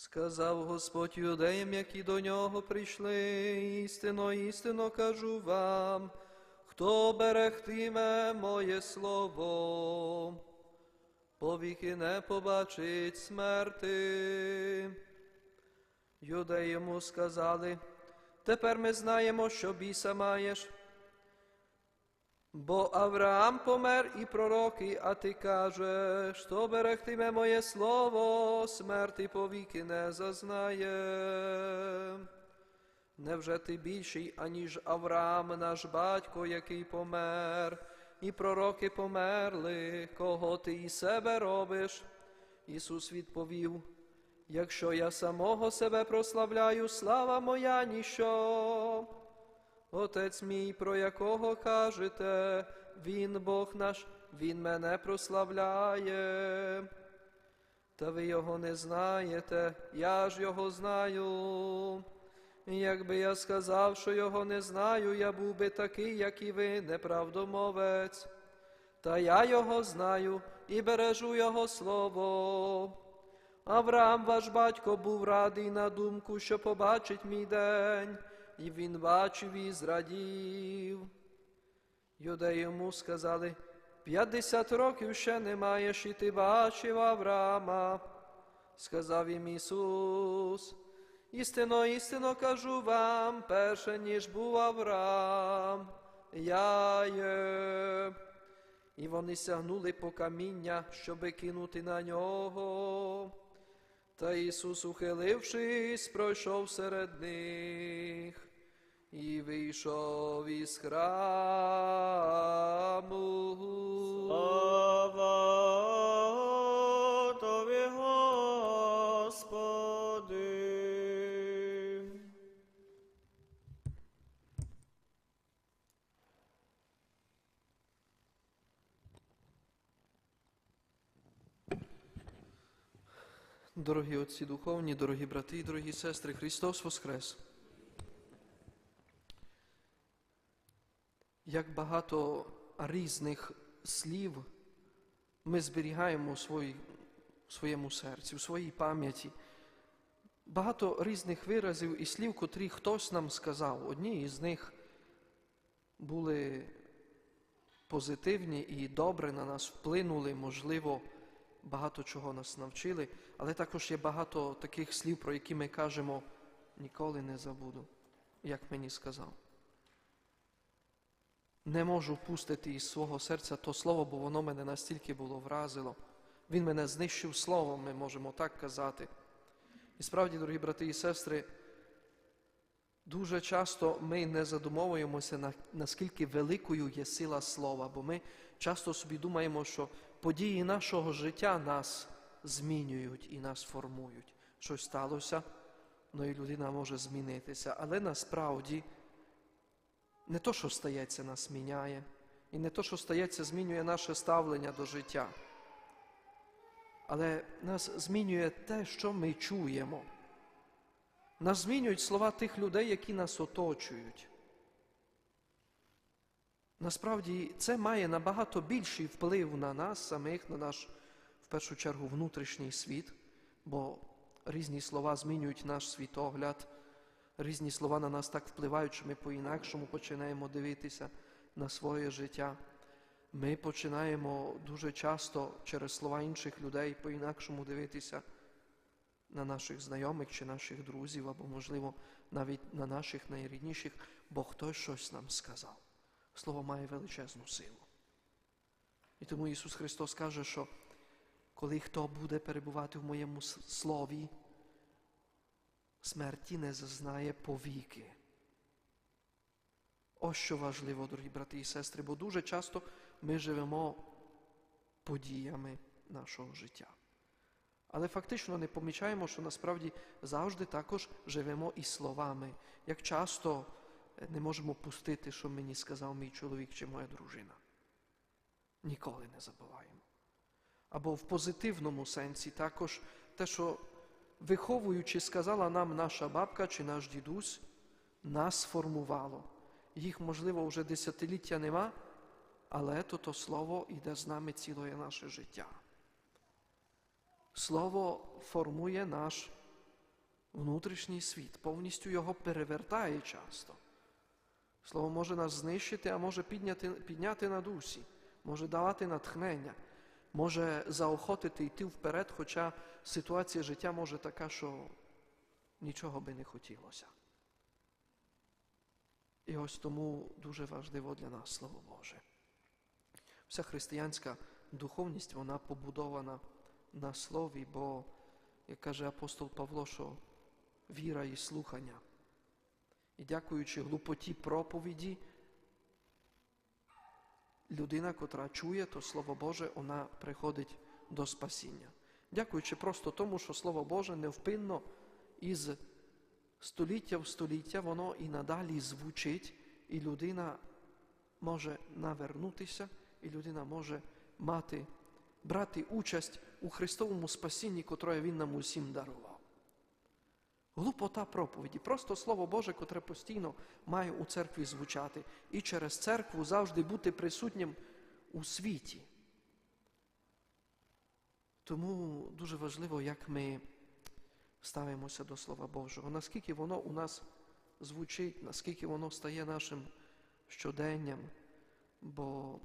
Сказав Господь юдеям, які до нього прийшли, істинно, істинно кажу вам, хто берегтиме моє слово, повіки не побачить смерти. Юдеї йому сказали, тепер ми знаємо, що біса маєш. Бо Авраам помер і пророки, а ти кажеш, що берегтиме моє слово, смерти повіки не зазнає. Невже ти більший, аніж Авраам, наш батько, який помер, і пророки померли, кого ти і себе робиш? Ісус відповів, якщо я самого себе прославляю, слава моя ніщо. Отець мій, про якого кажете, Він Бог наш, Він мене прославляє. Та ви його не знаєте, я ж його знаю. Якби я сказав, що його не знаю, я був би такий, як і ви, неправдомовець. Та я його знаю і бережу його слово. Авраам, ваш батько, був радий на думку, що побачить мій день, і він бачив і зрадів. Юдеї йому сказали, п'ятдесят років ще не маєш, і ти бачив Авраама. Сказав їм Ісус, істинно, істинно кажу вам, перше, ніж був Авраам, я є. І вони сягнули по каміння, щоби кинути на нього. Та Ісус, ухилившись, пройшов серед них і вийшов із храму. Слава Тобі, Господи. Дорогі отці духовні, дорогі брати і дорогі сестри, Христос Воскрес. Як багато різних слів ми зберігаємо у у своєму серці, у своїй пам'яті. Багато різних виразів і слів, котрі хтось нам сказав. Одні із них були позитивні і добре на нас вплинули, можливо, багато чого нас навчили, але також є багато таких слів, про які ми кажемо ніколи не забуду, як мені сказав. Не можу впустити із свого серця то слово, бо воно мене настільки було вразило. Він мене знищив словом, ми можемо так казати. І справді, дорогі брати і сестри, дуже часто ми не задумовуємося, наскільки великою є сила слова, бо ми часто собі думаємо, що події нашого життя нас змінюють і нас формують. Щось сталося, ну і людина може змінитися. Але насправді не то, що стається, нас міняє, і не то, що стається, змінює наше ставлення до життя. Але нас змінює те, що ми чуємо. Нас змінюють слова тих людей, які нас оточують. Насправді це має набагато більший вплив на нас самих, на наш, в першу чергу, внутрішній світ, бо різні слова змінюють наш світогляд, різні слова на нас так впливають, що ми по-інакшому починаємо дивитися на своє життя. Ми починаємо дуже часто через слова інших людей по-інакшому дивитися на наших знайомих чи наших друзів, або, можливо, навіть на наших найрідніших, бо хтось щось нам сказав. Слово має величезну силу. І тому Ісус Христос каже, що коли хто буде перебувати в моєму слові, смерті не зазнає повіки. Ось що важливо, дорогі брати і сестри, бо дуже часто ми живемо подіями нашого життя. Але фактично не помічаємо, що насправді завжди також живемо і словами. Як часто е, не можемо пустити, що мені сказав мій чоловік чи моя дружина. Ніколи не забуваємо. Або в позитивному сенсі також те, що виховуючи, сказала нам наша бабка чи наш дідусь, нас формувало. Їх, можливо, вже десятиліття нема, але то, то слово йде з нами ціле наше життя. Слово формує наш внутрішній світ, повністю його перевертає часто. Слово може нас знищити, а може підняти, підняти на дусі, може давати натхнення, може заохотити йти вперед, хоча ситуація життя може така, що нічого би не хотілося. І ось тому дуже важливо для нас Слово Боже. Вся християнська духовність, вона побудована на слові, бо, як каже апостол Павло, що віра і слухання. І дякуючи глупоті проповіді, людина, котра чує то Слово Боже, вона приходить до спасіння. Дякуючи просто тому, що Слово Боже невпинно із століття в століття, воно і надалі звучить, і людина може навернутися, і людина може мати, брати участь у Христовому спасінні, котре Він нам усім дарував. Глупота проповіді, просто Слово Боже, котре постійно має у церкві звучати, і через церкву завжди бути присутнім у світі. Тому дуже важливо, як ми ставимося до Слова Божого, наскільки воно у нас звучить, наскільки воно стає нашим щоденням, бо,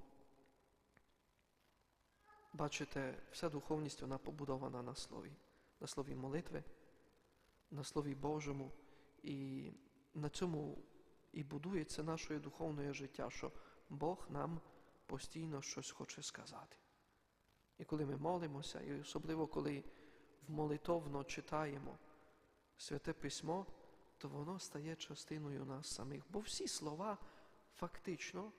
бачите, вся духовність вона побудована на слові, на слові молитви, на Слові Божому, і на цьому і будується наше духовне життя, що Бог нам постійно щось хоче сказати. І коли ми молимося, і особливо коли молитовно читаємо Святе Письмо, то воно стає частиною нас самих. Бо всі слова фактично,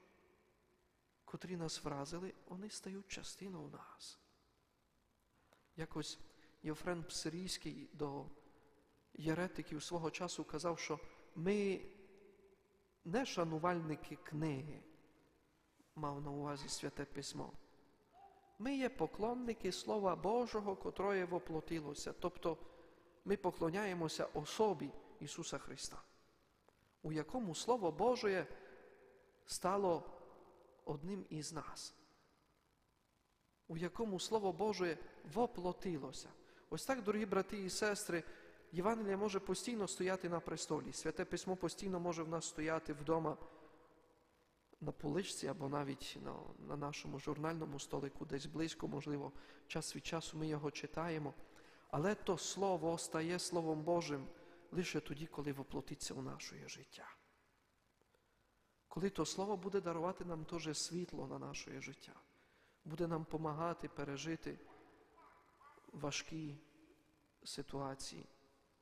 котрі нас вразили, вони стають частиною нас. Якось Євфрен Псирійський до єретиків свого часу казав, що ми не шанувальники книги, мав на увазі Святе Письмо. Ми є поклонники Слова Божого, котроє воплотилося. Тобто ми поклоняємося особі Ісуса Христа, у якому Слово Боже стало одним із нас, у якому Слово Боже воплотилося. Ось так, дорогі брати і сестри, Євангелія може постійно стояти на престолі. Святе Письмо постійно може в нас стояти вдома на поличці або навіть на, на нашому журнальному столику, десь близько, можливо, час від часу ми його читаємо. Але то Слово стає Словом Божим лише тоді, коли воплотиться у наше життя. Коли то Слово буде дарувати нам теж світло на наше життя, буде нам допомагати пережити важкі ситуації,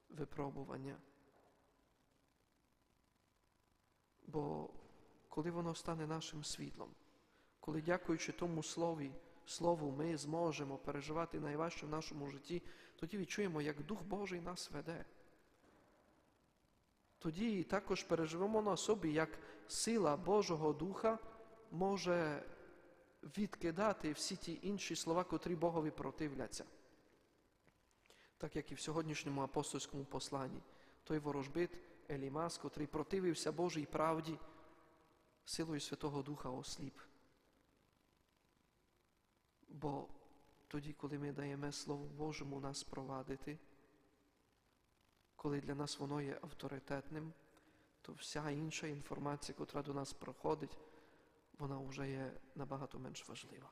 випробування. Бо коли воно стане нашим світлом, коли, дякуючи тому слові, Слову, ми зможемо переживати найважче в нашому житті, тоді відчуємо, як Дух Божий нас веде. Тоді також переживемо на собі, як сила Божого Духа може відкидати всі ті інші слова, котрі Богові противляться. Так як і в сьогоднішньому апостольському посланні, той ворожбит Елімас, котрий противився Божій правді, силою Святого Духа осліп. Бо тоді, коли ми даємо Слову Божому нас провадити, коли для нас воно є авторитетним, то вся інша інформація, котра до нас проходить, вона вже є набагато менш важлива.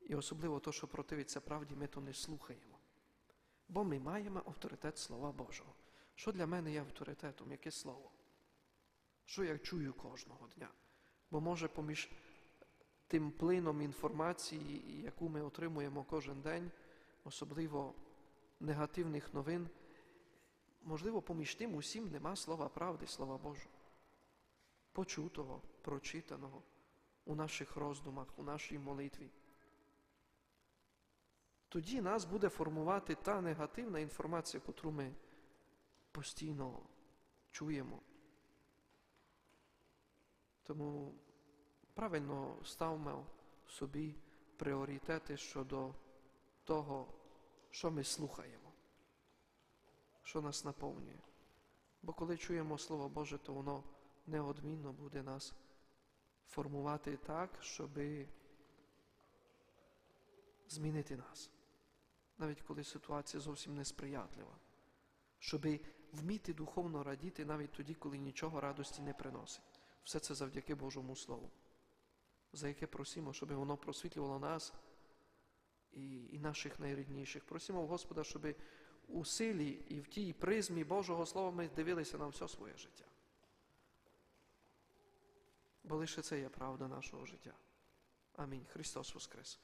І особливо то, що противиться правді, ми то не слухаємо. Бо ми маємо авторитет Слова Божого. Що для мене є авторитетом? Яке слово? Що я чую кожного дня? Бо може поміж тим плином інформації, яку ми отримуємо кожен день, особливо негативних новин, можливо, поміж тим усім нема слова правди, слова Божого, почутого, прочитаного у наших роздумах, у нашій молитві. Тоді нас буде формувати та негативна інформація, яку ми постійно чуємо. Тому правильно ставимо собі пріоритети щодо того, що ми слухаємо, що нас наповнює. Бо коли чуємо Слово Боже, то воно неодмінно буде нас формувати так, щоб змінити нас, навіть коли ситуація зовсім несприятлива. щоб вміти духовно радіти навіть тоді, коли нічого радості не приносить. Все це завдяки Божому Слову, за яке просимо, щоб воно просвітлювало нас і, і наших найрідніших. Просимо Господа, щоб у силі і в тій призмі Божого Слова ми дивилися на все своє життя. Бо лише це є правда нашого життя. Амінь. Христос Воскрес!